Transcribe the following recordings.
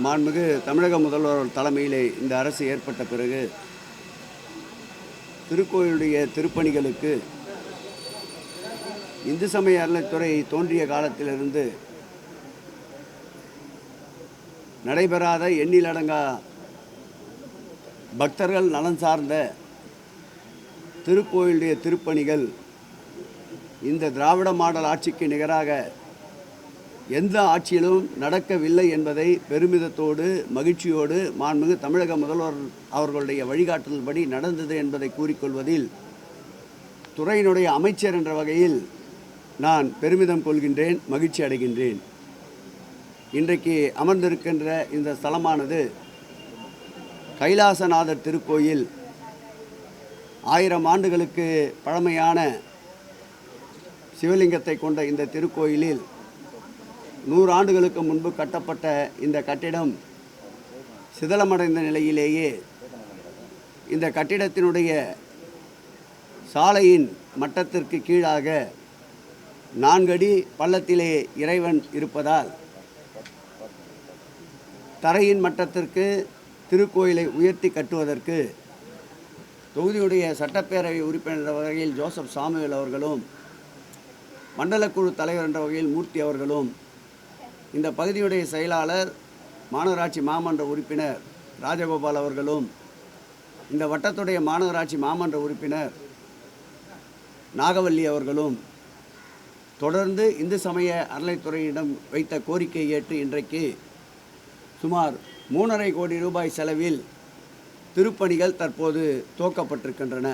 மாண்புமிகு தமிழக முதல்வர் தலைமையிலே இந்த அரசு ஏற்பட்ட பிறகு திருக்கோயிலுடைய திருப்பணிகளுக்கு இந்து சமய அறநிலைத்துறை தோன்றிய காலத்திலிருந்து நடைபெறாத எண்ணிலடங்கா பக்தர்கள் நலன் சார்ந்த திருக்கோயிலுடைய திருப்பணிகள் இந்த திராவிட மாடல் ஆட்சிக்கு நிகராக எந்த ஆட்சியிலும் நடக்கவில்லை என்பதை பெருமிதத்தோடு மகிழ்ச்சியோடு மாண்புமிகு தமிழக முதல்வர் அவர்களுடைய வழிகாட்டுதல்படி நடந்தது என்பதை கூறிக்கொள்வதில் துறையினுடைய அமைச்சர் என்ற வகையில் நான் பெருமிதம் கொள்கின்றேன் மகிழ்ச்சி அடைகின்றேன். இன்றைக்கு அமர்ந்திருக்கின்ற இந்த ஸ்தலமானது கைலாசநாதர் திருக்கோயில். ஆயிரம் ஆண்டுகளுக்கு பழமையான சிவலிங்கத்தை கொண்ட இந்த திருக்கோயிலில் நூறு ஆண்டுகளுக்கு முன்பு கட்டப்பட்ட இந்த கட்டிடம் சிதலமடைந்த நிலையிலேயே இந்த கட்டிடத்தினுடைய சாலையின் மட்டத்திற்கு கீழாக நான்கடி பள்ளத்திலே இறைவன் இருப்பதால் தரையின் மட்டத்திற்கு திருக்கோயிலை உயர்த்தி கட்டுவதற்கு தொகுதியுடைய சட்டப்பேரவை உறுப்பினர் என்ற வகையில் ஜோசப் சாமுவேல் அவர்களும் மண்டலக்குழு தலைவர் என்ற வகையில் மூர்த்தி அவர்களும் இந்த பகுதியுடைய செயலாளர் மாநகராட்சி மாமன்ற உறுப்பினர் ராஜகோபால் அவர்களும் இந்த வட்டத்துடைய மாநகராட்சி மாமன்ற உறுப்பினர் நாகவல்லி அவர்களும் தொடர்ந்து இந்து சமய அறநிலைத்துறையிடம் வைத்த கோரிக்கை ஏற்று இன்றைக்கு சுமார் மூணரை கோடி ரூபாய் செலவில் திருப்பணிகள் தற்போது துவக்கப்பட்டிருக்கின்றன.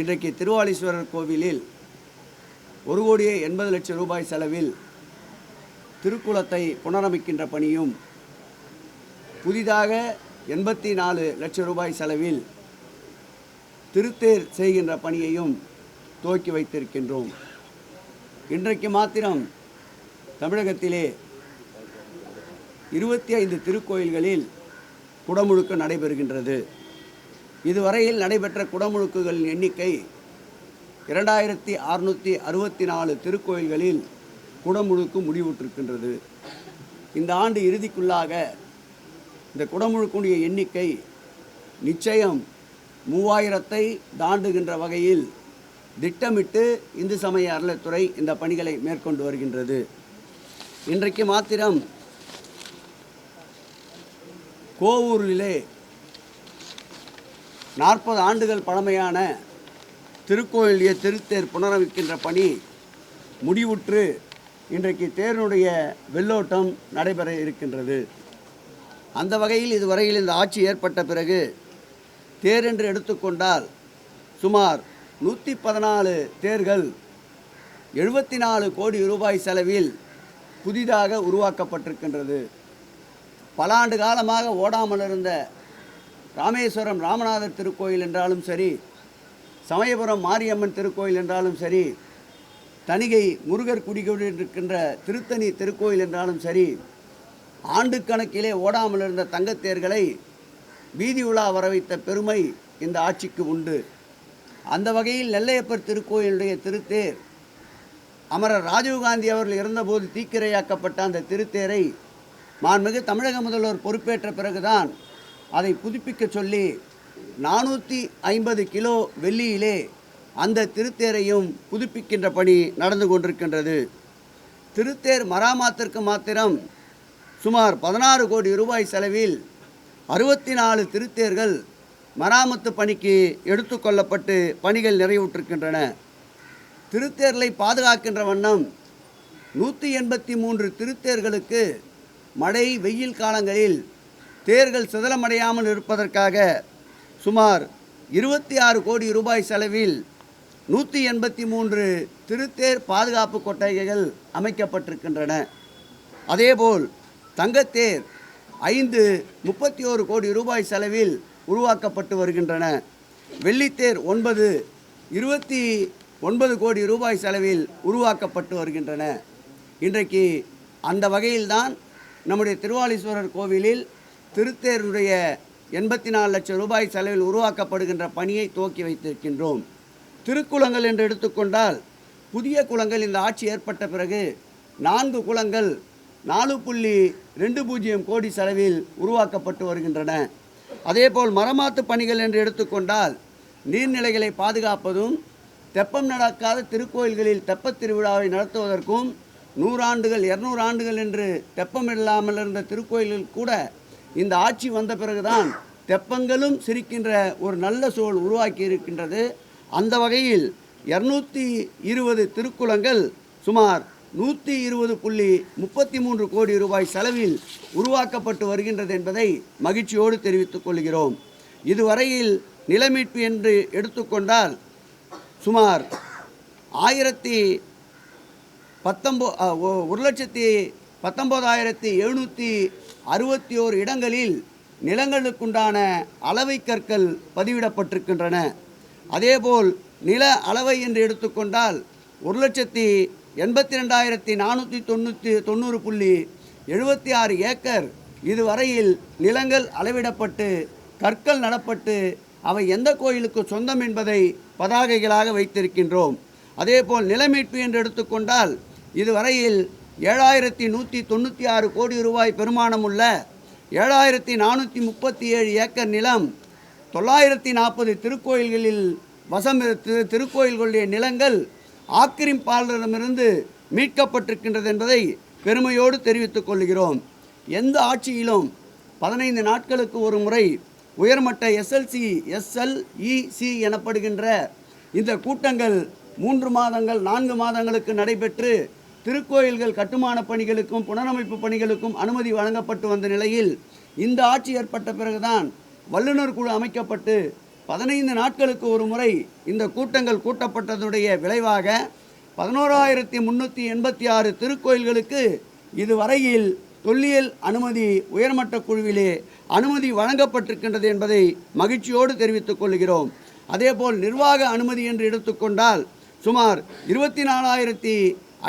இன்றைக்கு திருவாலீஸ்வரர் கோவிலில் ஒரு கோடியே எண்பது லட்சம் ரூபாய் செலவில் திருக்குளத்தை புனரமைக்கின்ற பணியும் புதிதாக எண்பத்தி நாலு லட்சம் ரூபாய் செலவில் திருத்தேர் செய்கின்ற பணியையும் துவக்கி வைத்திருக்கின்றோம். இன்றைக்கு மாத்திரம் தமிழகத்திலே இருபத்தி ஐந்து திருக்கோயில்களில் குடமுழுக்கு நடைபெறுகின்றது. இதுவரையில் நடைபெற்ற குடமுழுக்குகளின் எண்ணிக்கை இரண்டாயிரத்தி அறுநூற்றி அறுபத்தி நாலு திருக்கோயில்களில் குடமுழுக்கு முடிவுற்றிருக்கின்றது. இந்த ஆண்டு இறுதிக்குள்ளாக இந்த குடமுழுக்குடைய எண்ணிக்கை நிச்சயம் மூவாயிரத்தை தாண்டுகின்ற வகையில் திட்டமிட்டு இந்து சமய அறநிலைத்துறை இந்த பணிகளை மேற்கொண்டு வருகின்றது. இன்றைக்கு மாத்திரம் கோவூரிலே நாற்பது ஆண்டுகள் பழமையான திருக்கோயிலிய திருத்தேர் புனரமைக்கின்ற பணி முடிவுற்று இன்றைக்கு தேரினுடைய வெள்ளோட்டம் நடைபெற இருக்கின்றது. அந்த வகையில் இதுவரையில் இந்த ஆட்சி ஏற்பட்ட பிறகு தேர் என்று எடுத்துக்கொண்டால் சுமார் நூற்றி பதினாலு தேர்கள் எழுபத்தி நாலு கோடி ரூபாய் செலவில் புதிதாக உருவாக்கப்பட்டிருக்கின்றது. பல ஆண்டு காலமாக ஓடாமல் இருந்த ராமேஸ்வரம் ராமநாதர் திருக்கோயில் என்றாலும் சரி சமயபுரம் மாரியம்மன் திருக்கோயில் என்றாலும் சரி தணிகை முருகர் குடிகொண்டிருக்கின்ற திருத்தணி திருக்கோயில் என்றாலும் சரி ஆண்டு கணக்கிலே ஓடாமல் இருந்த தங்கத்தேர்களை வீதி உலா வரவைத்த பெருமை இந்த ஆட்சிக்கு உண்டு. அந்த வகையில் நெல்லையப்பர் திருக்கோயிலுடைய திருத்தேர் அமரர் ராஜீவ்காந்தி அவர்கள் இருந்தபோது தீக்கிரையாக்கப்பட்ட அந்த திருத்தேரை மாண்புமிகு தமிழக முதல்வர் பொறுப்பேற்ற பிறகுதான் அதை புதுப்பிக்க சொல்லி நானூற்றி ஐம்பது கிலோ வெள்ளியிலே அந்த திருத்தேரையும் புதுப்பிக்கின்ற பணி நடந்து கொண்டிருக்கின்றது. திருத்தேர் மராமாத்திற்கு மாத்திரம் சுமார் பதினாறு கோடி ரூபாய் செலவில் அறுபத்தி நாலு திருத்தேர்கள் மராமத்து பணிக்கு எடுத்துக்கொள்ளப்பட்டு பணிகள் நிறைவுற்றிருக்கின்றன. திருத்தேர்களை பாதுகாக்கின்ற வண்ணம் நூற்றி எண்பத்தி மூன்று திருத்தேர்களுக்கு மழை வெயில் காலங்களில் தேர்கள் சிதலமடையாமல் இருப்பதற்காக சுமார் இருபத்தி ஆறு கோடி ரூபாய் செலவில் நூற்றி எண்பத்தி மூன்று திருத்தேர் பாதுகாப்பு கொட்டகைகள் அமைக்கப்பட்டிருக்கின்றன. அதேபோல் தங்கத்தேர் ஐந்து முப்பத்தி ஓரு கோடி ரூபாய் செலவில் உருவாக்கப்பட்டு வருகின்றன. வெள்ளித்தேர் ஒன்பது இருபத்தி ஒன்பது கோடி ரூபாய் செலவில் உருவாக்கப்பட்டு வருகின்றன. இன்றைக்கு அந்த வகையில்தான் நம்முடைய திருவாலீஸ்வரர் கோவிலில் திருத்தேருடைய எண்பத்தி நாலு லட்சம் ரூபாய் செலவில் உருவாக்கப்படுகின்ற பணியை துவக்கி வைத்திருக்கின்றோம். திருக்குளங்கள் என்று எடுத்துக்கொண்டால் புதிய குளங்கள் இந்த ஆட்சி ஏற்பட்ட பிறகு நான்கு குளங்கள் நாலு புள்ளி ரெண்டு பூஜ்ஜியம் கோடி செலவில் உருவாக்கப்பட்டு வருகின்றன. அதேபோல் மரமாத்து பணிகள் என்று எடுத்துக்கொண்டால் நீர்நிலைகளை பாதுகாப்பதும் தெப்பம் நடக்காத திருக்கோயில்களில் தெப்பத் திருவிழாவை நடத்துவதற்கும் நூறாண்டுகள் இரநூறு ஆண்டுகள் என்று தெப்பம் இல்லாமல் இருந்த திருக்கோயில்கள் கூட இந்த ஆட்சி வந்த பிறகுதான் தெப்பங்களும் சிரிக்கின்ற ஒரு நல்ல சூழல் உருவாக்கி இருக்கின்றது. அந்த வகையில் இரநூத்தி இருபது திருக்குளங்கள் சுமார் நூற்றி இருபது புள்ளி முப்பத்தி மூன்று கோடி ரூபாய் செலவில் உருவாக்கப்பட்டு வருகின்றது என்பதை மகிழ்ச்சியோடு தெரிவித்துக் கொள்கிறோம். இதுவரையில் நிலமீட்பு என்று எடுத்துக்கொண்டால் சுமார் ஆயிரத்தி பத்தொம்போ ஒரு லட்சத்தி பத்தொம்போதாயிரத்தி எழுநூற்றி அறுபத்தி ஓரு இடங்களில் நிலங்களுக்குண்டான அளவை கற்கள் பதிவிடப்பட்டிருக்கின்றன. அதேபோல் நில அளவை என்று எடுத்துக்கொண்டால் ஒரு லட்சத்தி எண்பத்தி ரெண்டாயிரத்தி நானூற்றி தொண்ணூற்றி தொண்ணூறு புள்ளி எழுபத்தி ஆறு ஏக்கர் இதுவரையில் நிலங்கள் அளவிடப்பட்டு கற்கள் நடப்பட்டு அவை எந்த கோயிலுக்கு சொந்தம் என்பதை பதாகைகளாக வைத்திருக்கின்றோம். அதேபோல் நிலமீட்பு என்று எடுத்துக்கொண்டால் இதுவரையில் ஏழாயிரத்தி நூற்றி தொண்ணூற்றி ஆறு கோடி ரூபாய் பெருமானமுள்ள ஏழாயிரத்தி நானூற்றி முப்பத்தி ஏழு ஏக்கர் நிலம் தொள்ளாயிரத்தி நாற்பது திருக்கோயில்களில் வசம் திருக்கோயில்களுடைய நிலங்கள் ஆக்கிரமிப்பாளரிடமிருந்து மீட்கப்பட்டிருக்கின்றது என்பதை பெருமையோடு தெரிவித்துக் கொள்கிறோம். எந்த ஆட்சியிலும் பதினைந்து நாட்களுக்கு ஒரு முறை உயர்மட்ட எஸ்எல்சி எஸ்எல்இசி எனப்படுகின்ற இந்த கூட்டங்கள் மூன்று மாதங்கள் நான்கு மாதங்களுக்கு நடைபெற்று திருக்கோயில்கள் கட்டுமான பணிகளுக்கும் புனரமைப்பு பணிகளுக்கும் அனுமதி வழங்கப்பட்டு வந்த நிலையில் இந்த ஆட்சி ஏற்பட்ட பிறகுதான் வல்லுநர் குழு அமைக்கப்பட்டு பதினைந்து நாட்களுக்கு ஒரு முறை இந்த கூட்டங்கள் கூட்டப்பட்டதுடைய விளைவாக பதினோராயிரத்தி முந்நூற்றி எண்பத்தி ஆறு திருக்கோயில்களுக்கு இதுவரையில் தொல்லியல் அனுமதி உயர்மட்ட குழுவிலே அனுமதி வழங்கப்பட்டிருக்கின்றது என்பதை மகிழ்ச்சியோடு தெரிவித்துக் கொள்கிறோம். அதேபோல் நிர்வாக அனுமதி என்று எடுத்துக்கொண்டால் சுமார் இருபத்தி நாலாயிரத்தி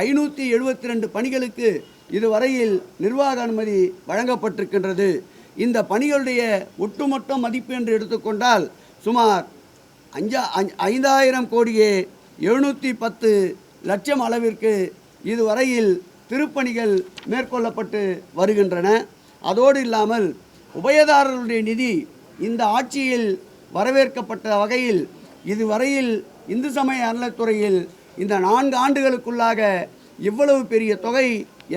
ஐநூற்றி எழுபத்தி ரெண்டு பணிகளுக்கு இதுவரையில் நிர்வாக அனுமதி வழங்கப்பட்டிருக்கின்றது. இந்த பணிகளுடைய ஒட்டுமொத்த மதிப்பு என்று எடுத்துக்கொண்டால் சுமார் அஞ்சா ஐந்தாயிரம் கோடியே எழுநூற்றி பத்து லட்சம் அளவிற்கு இதுவரையில் திருப்பணிகள் மேற்கொள்ளப்பட்டு வருகின்றன. அதோடு இல்லாமல் உபயதாரர்களுடைய நிதி இந்த ஆட்சியில் வரவேற்கப்பட்ட வகையில் இதுவரையில் இந்து சமய அறநிலைத்துறையில் இந்த நான்கு ஆண்டுகளுக்குள்ளாக இவ்வளவு பெரிய தொகை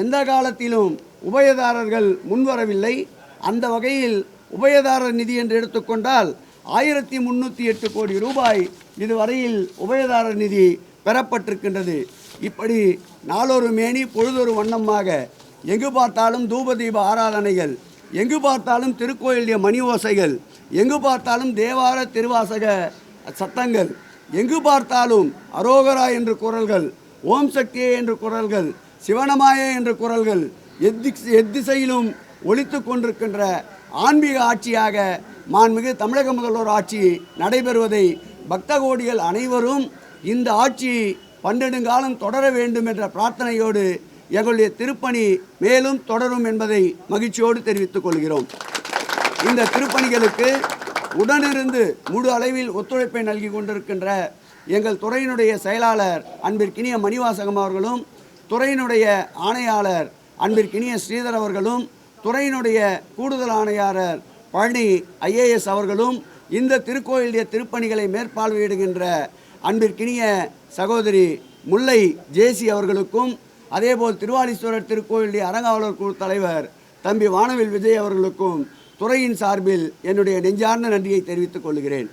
எந்த காலத்திலும் உபயதாரர்கள் முன்வரவில்லை. அந்த வகையில் உபயதாரர் நிதி என்று எடுத்துக்கொண்டால் ஆயிரத்தி முந்நூற்றி எட்டு கோடி ரூபாய் இதுவரையில் உபயதாரர் நிதி பெறப்பட்டிருக்கின்றது. இப்படி நாளொரு மேனி பொழுதொரு வண்ணமாக எங்கு பார்த்தாலும் தூபதீப ஆராதனைகள் எங்கு பார்த்தாலும் திருக்கோயிலுடைய மணி ஓசைகள் எங்கு பார்த்தாலும் தேவார திருவாசக சத்தங்கள் எங்கு பார்த்தாலும் அரோகரா என்று குரல்கள் ஓம் சக்தியே என்று குரல்கள் சிவனமாயே என்று குரல்கள் எத்தி எத்திசையிலும் ஒழித்து கொண்டிருக்கின்ற ஆன்மீக ஆட்சியாக மாண்புமிகு தமிழக முதல்வர் ஆட்சி நடைபெறுவதை பக்த கோடிகள் அனைவரும் இந்த ஆட்சி பன்னெடுங்காலம் தொடர வேண்டும் என்ற பிரார்த்தனையோடு எங்களுடைய திருப்பணி மேலும் தொடரும் என்பதை மகிழ்ச்சியோடு தெரிவித்துக் கொள்கிறோம். இந்த திருப்பணிகளுக்கு உடனிருந்து முழு அளவில் ஒத்துழைப்பை நல்கி கொண்டிருக்கின்ற எங்கள் துறையினுடைய செயலாளர் அன்பிற்கினிய மணிவாசகம் அவர்களும் துறையினுடைய ஆணையாளர் அன்பிற்கினிய ஸ்ரீதர் அவர்களும் துறையினுடைய கூடுதல் ஆணையாளர் பழனி ஐஏஎஸ் அவர்களும் இந்த திருக்கோயிலுடைய திருப்பணிகளை மேற்பார்வையிடுகின்ற அன்பிற்கினிய சகோதரி முல்லை ஜேசி அவர்களுக்கும் அதேபோல் திருவாலீஸ்வரர் திருக்கோயிலுடைய அரங்காவலர் குழு தலைவர் தம்பி வானவில் விஜய் அவர்களுக்கும் துறையின் சார்பில் என்னுடைய நெஞ்சார்ந்த நன்றியை தெரிவித்துக் கொள்கிறேன்.